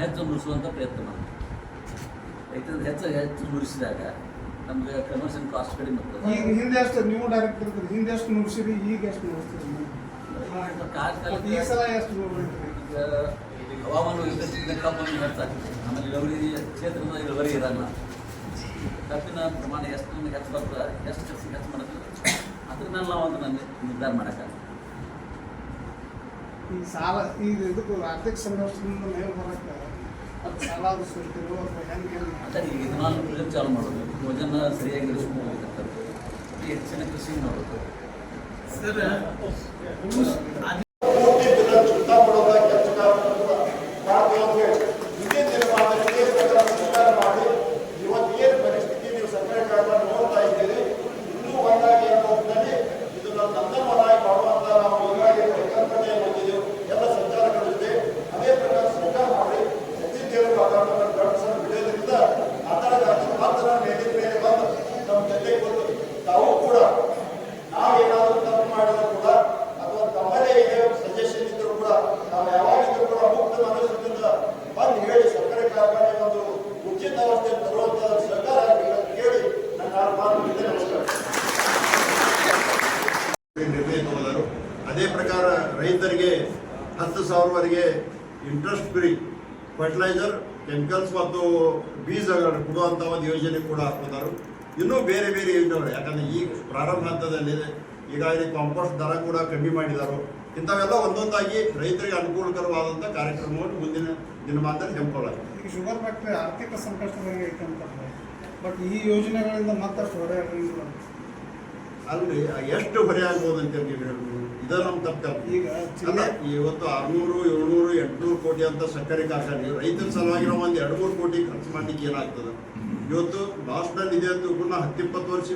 ಹೆಚ್ಚು ಮುರಿಸುವಂಥ ಪ್ರಯತ್ನ ಮಾಡ್ತೀವಿ ಯಾಕಂದ್ರೆ ಹೆಚ್ಚು ಹೆಚ್ಚು ನುರಿಸಿದಾಗ ನಮ್ಗೆ ಕನ್ವರ್ಷನ್ ಕಾಸ್ಟ್ ಕಡಿಮೆ ಆಗ್ತದೆ. ಈಗ ಹಿಂದೆ ಅಷ್ಟು ನೀವು ಡೈರೆಕ್ಟ್ ಇರ್ತೀರಿ ಹಿಂದೆ ಎಷ್ಟು ನುಡ್ಸಿರಿ ಈಗ ಎಷ್ಟು ನುಡಿಸ್ತೀರಿ ಈ ಸಲ ಎಷ್ಟು ಈಗ ಹವಾಮಾನ ವೈಪರೀತ್ಯದಿಂದ ಕಬ್ಬನ್ನು ಹೆಚ್ಚಾಗ್ತದೆ ಆಮೇಲೆ ಇಳುವರಿ ಕ್ಷೇತ್ರದ ಇಳುವರಿ ಇರಲ್ಲ. ಕಬ್ಬಿನ ಪ್ರಮಾಣ ಎಷ್ಟು ನಮಗೆ ಹೆಚ್ಚು ಬರ್ತದೆ ಎಷ್ಟು ಹೆಚ್ಚು ಹೆಚ್ಚು ಮಾಡ್ತದೆ ಅದ್ರ ಮೇಲೆ ನಾವು ಒಂದು ನನಗೆ ನಿರ್ಧಾರ ಮಾಡೋಕ್ಕಾಗಲ್ಲ. ಈ ಸಾಲ ಈಗ ಇದಕ್ಕೂ ಆರ್ಥಿಕ ಸಂಘರ್ಷದಿಂದ ಮೇಲೆ ಬರಕ್ಕೆ ಈಗ ಇದನ್ನ ಪ್ರಿಸರ್ವ್ ಚಾಲು ಮಾಡೋದು ಭೋಜನ ಸರಿಯಾಗಿ ಇರಿಸ್ಕೊಂಡು ಹೋಗ್ಬೇಕಂತ ಹೆಚ್ಚಿನ ಕೃಷಿ ಮಾಡೋದು ತಾವು ಕೂಡ ನಾವೇನಾದರೂ ತಪ್ಪು ಮಾಡಿದ್ರು ಕೂಡ ಅಥವಾ ತಮ್ಮದೇ ಏನೇ ಸಜೆಷನ್ ಇದ್ರು ಕೂಡ ನಾವು ಯಾವಾಗಿದ್ರು ಕೂಡ ಮುಕ್ತ ಮನಸ್ಸಿನಿಂದ ಬಂದು ಹೇಳಿ ಸಕ್ಕರೆ ಕಾರ್ಖಾನೆ ಒಂದು ಉಚಿತ ವ್ಯವಸ್ಥೆ ತರುವಂತ ಸಹಕಾರ ಆಗ್ಬೇಕು ಅಂತ ಕೇಳಿ ನನ್ನ ಆರು ಮಾತು ಮುಗಿಸಿದೆ. ನಮಸ್ಕಾರ ನಿರ್ಣಯ ತಗೊಂಡರು ಅದೇ ಪ್ರಕಾರ ರೈತರಿಗೆ ಹತ್ತು ಸಾವಿರವರೆಗೆ ಇಂಟ್ರೆಸ್ಟ್ ಫ್ರೀ ಫರ್ಟಿಲೈಸರ್ ಕೆಮಿಕಲ್ಸ್ ಮತ್ತು ಬೀಜಗಳನ್ನು ಕೊಡುವಂಥ ಒಂದು ಯೋಜನೆ ಕೂಡ ಹಾಕಿದರು ಇನ್ನೂ ಬೇರೆ ಬೇರೆ ಯೋಜನೆಗಳು, ಯಾಕಂದರೆ ಈಗ ಪ್ರಾರಂಭ ಹಂತದಲ್ಲಿ ಈಗಾಗಲೇ ಕಾಂಪೋಸ್ಟ್ ದರ ಕೂಡ ಕಮ್ಮಿ ಮಾಡಿದ್ದಾರೆ ಇಂಥವೆಲ್ಲ ಒಂದೊಂದಾಗಿ ರೈತರಿಗೆ ಅನುಕೂಲಕರವಾದಂಥ ಕಾರ್ಯಕ್ರಮವನ್ನು ಮುಂದಿನ ದಿನಮಾನದಲ್ಲಿ ಹಮ್ಮಿಕೊಳ್ಳಲಾಗಿದೆ ಈಗ ಶುಗರ್ ಫ್ಯಾಕ್ಟ್ರಿ ಆರ್ಥಿಕ ಸಂಕಷ್ಟದಲ್ಲಿ ಐತೆ ಅಂತ ಬಟ್ ಈ ಯೋಜನೆಗಳಿಂದ ಮತ್ತಷ್ಟು ಹೊರೆ ಅಲ್ರಿ ಎಷ್ಟು ಹೊರೆ ಆಗ್ಬೋದು ಅಂತ ಹೇಳಿ ಹೇಳ್ಬೋದು ಇದ ನಮ್ಮ ತಪ್ಪು ಈಗ ಅಲ್ಲ ಇವತ್ತು ಆರ್ನೂರು ಏಳ್ನೂರು ಎಂಟ್ನೂರು ಕೋಟಿ ಅಂತ ಸಕ್ಕರೆ ಕಾರ್ಖಾನೆ. ರೈತರ ಸಲುವಾಗಿರೋ ಒಂದು ಎರಡು ಮೂರು ಕೋಟಿ ಖರ್ಚು ಮಾಡ್ಲಿಕ್ಕೆ ಏನಾಗ್ತದೆ? ಇವತ್ತು ಲಾಸ್ಟ್ನಲ್ಲಿ ಇದೆ ಅಂತ ಪುನಃ ಹತ್ತಿಪ್ಪತ್ತು ವರ್ಷ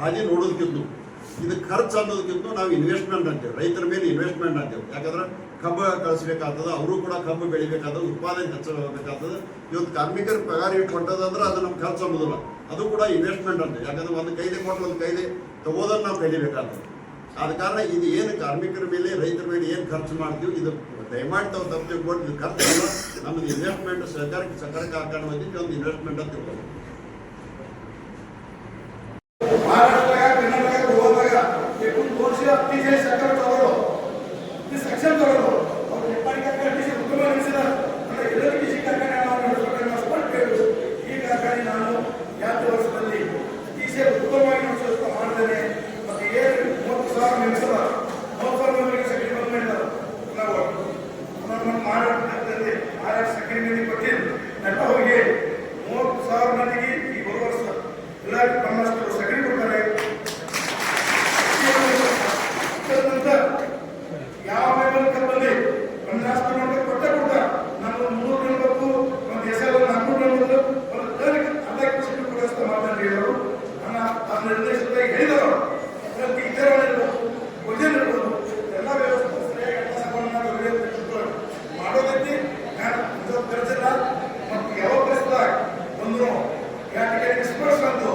ಹಾಗೆ ನೋಡೋದಕ್ಕಿಂತ ಇದು ಖರ್ಚು ಅನ್ನೋದಕ್ಕಿಂತ ನಾವು ಇನ್ವೆಸ್ಟ್ಮೆಂಟ್ ಅಂತೇವೆ. ರೈತರ ಮೇಲೆ ಇನ್ವೆಸ್ಟ್ಮೆಂಟ್ ಅಂತೇವೆ. ಯಾಕಂದ್ರೆ ಕಬ್ಬು ಕಳಿಸ್ಬೇಕಾಗ್ತದೆ, ಅವರು ಕೂಡ ಕಬ್ಬು ಬೆಳಿಬೇಕಾದ ಉತ್ಪಾದನೆ ಹೆಚ್ಚಬೇಕಾಗ್ತದೆ ಇವತ್ತು ಕಾರ್ಮಿಕರ ಪಗಾರ ಇಟ್ಕೊಂಡದಂದ್ರೆ ಅದು ನಮ್ಗೆ ಖರ್ಚು ಅನ್ನೋದಿಲ್ಲ ಅದು ಕೂಡ ಇನ್ವೆಸ್ಟ್ಮೆಂಟ್ ಅಂತ ಯಾಕಂದ್ರೆ ಒಂದು ಕೈಲಿ ಕೊಟ್ಟು ಒಂದು ಕೈಲಿ ತಗೋದನ್ನ ನಾವು ಕಲಿಬೇಕಾಗ್ತದೆ. ಆದ ಕಾರಣ ಇದು ಏನು ಕಾರ್ಮಿಕರ ಮೇಲೆ, ರೈತರ ಮೇಲೆ ಏನು ಖರ್ಚು ಮಾಡ್ತೀವಿ, ಇದು ದಯಮಾಡಿ ತಾವು ತಪ್ಪು ತಿಳ್ಕೊಂಡು ಇದು ಖರ್ಚು ಅಲ್ಲ. ನಮ್ಮದು ಇನ್ವೆಸ್ಟ್ಮೆಂಟ್ ಸರ್ಕಾರಕ್ಕೆ ಸರ್ಕಾರಕ್ಕೆ ವತಿಯಿಂದ ಒಂದು ಇನ್ವೆಸ್ಟ್ಮೆಂಟ್ ಅಂತ ತಿಳ್ಕೊಂಡು ಎಕ್ಸ್ಪರ್ಟ್ಸ್ ಅಂತು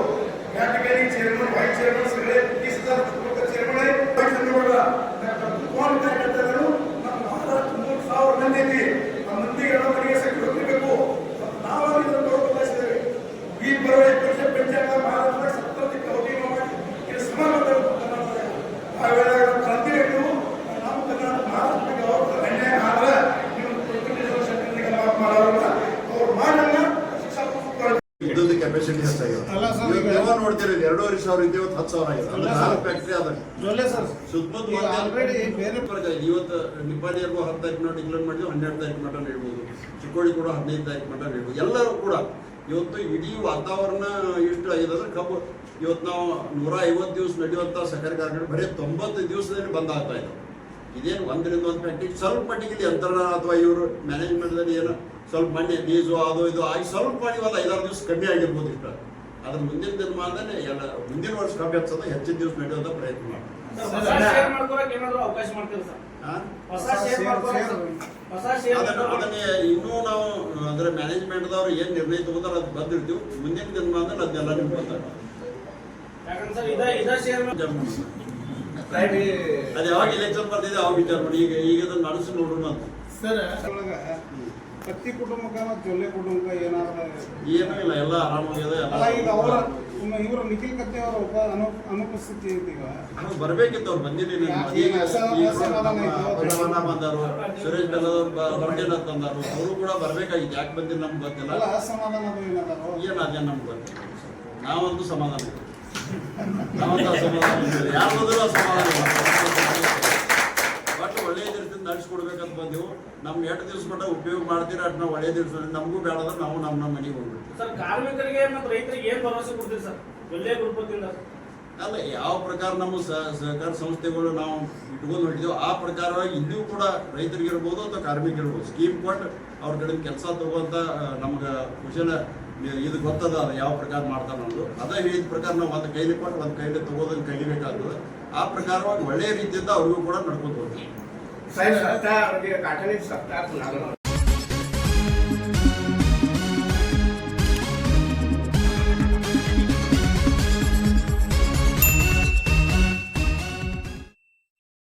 ಕ್ಯಾಟಗರಿ ಚೇರ್ಮನ್ ವೈಸ್ ಚೇರ್ಮನ್ ಸಗಳೆ, ಈ ಸದಸ್ಯ ಚೇರ್ಮನ್ ವೈಸ್ ಚೇರ್ಮನ್ ಕೋನ್ ಕಾರ್ಯಕರ್ತರು ನಮ್ಮ ಮಹಾರಾಷ್ಟ್ರ ಮೂರು ಸಾವಿರ ಮಂದಿ ಇದೆ ಆ ಮಂದಿಗೆ ಎಲ್ಲ ಮನೆಗೆ ಸಕ್ಕರೆ ಹೋಗಬೇಕು ನಾವಾಗಿ ಇದನ್ನು ಈ ಬರುವ ಇಪ್ಪತ್ತು ಪಂಚಾಯತ್ ಕೋಟಿ ಮಾಡಿ ಕೆಪಾಸಿಟಿ ಅಲ್ಲ ಸರ್, ಹೆಚ್ಚಾಗಿದೆ ಈಗ- ನೀವು ನೋಡ್ತೀರಿ ಎರಡೂವರೆ ಸಾವಿರ ಇದ್ದು ಇವತ್ತು ಹತ್ತು ಸಾವಿರ ಆಗಿದೆ ಫ್ಯಾಕ್ಟ್ರಿ ಸರ್. ಸುತ್ತಮುತ್ತ ಇವತ್ತು ನಿಪಾಲಿಯರ್ಗೂ ಹತ್ತು ತಾರೀಕು ಮಟ್ಟ ಡಿಕ್ಲೇರ್ ಮಾಡಿದ್ವಿ ಹನ್ನೆರಡು ತಾರೀಕು ಮಟ್ಟ ನೀಡ್ಬೋದು ಚಿಕ್ಕೋಡಿ ಕೂಡ ಹದಿನೈದು ತಾರೀಕು ಮಟ್ಟ ನೀಡ್ಬೋದು ಎಲ್ಲರೂ ಕೂಡ ಇವತ್ತು ಇಡೀ ವಾತಾವರಣ ಇಷ್ಟು ಆಗಿದೆ ಅಂದ್ರೆ ಕಬ್ಬು ಇವತ್ತು ನಾವು ನೂರ ಐವತ್ತು ದಿವಸ ನಡೆಯುವಂಥ ಸಕ್ಕರೆ ಕಾರ್ಖಾನೆ ಬರೀ ತೊಂಬತ್ತು ದಿವಸದಲ್ಲಿ ಬಂದ್ ಆಗ್ತಾ ಇದೆ. ಇದೇನು ಒಂದರಿಂದ ಒಂದು ಫ್ಯಾಕ್ಟ್ರಿ ಸ್ವಲ್ಪ ಮಟ್ಟಿಗೆ ಇಲ್ಲಿ ಯಂತ್ರಣ ಅಥವಾ ಇವರು ಮ್ಯಾನೇಜ್ಮೆಂಟ್ದಲ್ಲಿ ಏನು ಸ್ವಲ್ಪ ಮಣ್ಣೆ ಬೀಜು ಅದು ಇದು ಆಗಿ ಸ್ವಲ್ಪ ಮಾಡಿ ಒಂದು ಐದಾರು ದಿವಸ ಕಮ್ಮಿ ಆಗಿರ್ಬೋದು ಇಷ್ಟ. ಅದ್ರ ಮುಂದಿನ ದಿನಮಾನದಲ್ಲಿ ಎಲ್ಲ ಮುಂದಿನ ವರ್ಷ ಕಮ್ಮಿ ಹಚ್ಚೋದು ಹೆಚ್ಚಿನ ದಿವಸ ನಡೆಯೋದ ಪ್ರಯತ್ನ ಮಾಡ್ತೀವಿ. ಹೊಸ ಶೇರ್ ಮಾಡ್ಕೊಳಕ್ ಏನಾದ್ರು ಅವಕಾಶ ಮಾಡ್ತೀರಾ ಸರ್? ಆ? ಹೊಸ ಶೇರ್ ಮಾಡ್ಕೊಳಕ್ ಹೊಸ ಶೇರ್ ಅದನ್ನ ಅದನ್ನೇ ಇನ್ನೂ ನಾವು ಅದರ ಮ್ಯಾನೇಜ್ಮೆಂಟ್ದವ್ರು ಏನು ನಿರ್ಣಯ ತಗೋತಾರ ಅದ್ ಬಂದಿರ್ತೀವಿ. ಮುಂದಿನ ದಿನಮಾನದಲ್ಲಿ ಅದನ್ನೆಲ್ಲ ನಿಮ್ಗೆ ಸರ್ ಶೇರ್ ಅದು ಯಾವಾಗ ಎಲೆಕ್ಷನ್ ಬರ್ತಿದೆ ಅವಾಗ ವಿಚಾರ ಮಾಡಿ. ಈಗ ಈಗ ಅದನ್ನ ನಡೆಸಿ ನೋಡೋಣ ಅಂತ ಒಳಗ ಪ್ರತಿ ಕುಟುಂಬಕ್ಕ ಜೊಲ್ಲೆ ಕುಟುಂಬಕ್ಕೆ ಏನಾದ್ರು ಏನೂ ಇಲ್ಲ ಎಲ್ಲ ಆರಾಮಾಗಿದೆ ಅಲ್ಲ ಈಗ ಅವರ ಇವರು ನಿಖಿಲ್ ಕತ್ತಿ ಅವರ ಒಬ್ಬ ಅನು ಅನುಪಸ್ಥಿತಿ ಈಗ. ಬರ್ಬೇಕಿತ್ತು ಅವ್ರು ಇತ್ತು. ಪರಿಮಾಣ ಬಂದರು ಸುರೇಶ್ ಬೆಲ್ಲದವ್ರು ಬರ್ತಿಲ್ಲ ಅಂತಂದರು. ಅವರು ಕೂಡ ಬರಬೇಕಾಗಿತ್ತು ಯಾಕೆ ಬಂದಿಲ್ಲ ನಮ್ಗೆ ಗೊತ್ತಿಲ್ಲ. ಅಲ್ಲ ಅಸಮಾಧಾನ ಏನು ಅದೇ ನಮ್ಗೆ ಗೊತ್ತಿಲ್ಲ. ನಾವಂತೂ ಸಮಾಧಾನ. ನಾವಂತೂ ಅಸಮಾಧಾನ. ಯಾರ್ ಅಸಮಾಧಾನ. ಅಂತ ಬಂದೆವು. ನಮ್ಗೆ ಎಷ್ಟು ದಿವಸ ಮಟ್ಟ ಉಪಯೋಗ ಮಾಡ್ತೀರ ಅದನ್ನ ನಾವು ಒಳ್ಳೆಯ ದಿವಸ ನಮಗೂ ಬೇಡ ನಾವು ನಮ್ಮ ನಮ್ಮ ಮನೆಗೆ ಹೋಗ್ಬಿಡ್ತೀವಿ. ಸರ್ ಕಾರ್ಮಿಕರಿಗೆ ಮತ್ತು ರೈತರಿಗೆ ಏನ್ ಭರವಸೆ ಕೊಡ್ತೀರಿ ಸರ್? ಒಳ್ಳೆ ಗ್ರೂಪದಿಂದ ಅಲ್ಲ ಯಾವ ಪ್ರಕಾರ ನಮ್ಮ ಸಹಕಾರ ಸಂಸ್ಥೆಗಳು ನಾವು ಇಟ್ಕೊಂಡು ಹೊಟ್ಟಿದೆವು ಆ ಪ್ರಕಾರ ಇಲ್ಲಿಯೂ ಕೂಡ ರೈತರಿಗಿರ್ಬೋದು ಅಥವಾ ಕಾರ್ಮಿಕರಿರ್ಬೋದು. ಸ್ಕೀಮ್ ಕೊಟ್ಟು ಅವ್ರ ಕಡೆ ಕೆಲಸ ತಗೋಂತ ನಮ್ಗೆ ಕುಶಲ ಇದು ಗೊತ್ತದ ಅದು ಯಾವ ಪ್ರಕಾರ ಮಾಡ್ತಾರೆ ಅನ್ನೋದು. ಅದೇ ಹೇಳಿದ ಪ್ರಕಾರ ನಾವು ಒಂದು ಕೈಲಿ ಕೊಟ್ಟು ಒಂದು ಕೈಲಿ ತಗೋದನ್ನು ಕಲಿಬೇಕಾಗ್ತದೆ. ಆ ಪ್ರಕಾರವಾಗಿ ಒಳ್ಳೆಯ ರೀತಿಯಿಂದ ಅವ್ರಿಗೂ ಕೂಡ ನಡ್ಕೊಂಡು ಹೋಗ್ತೀವಿ साहेब सत्ता म्हणजे काठाने सत्ता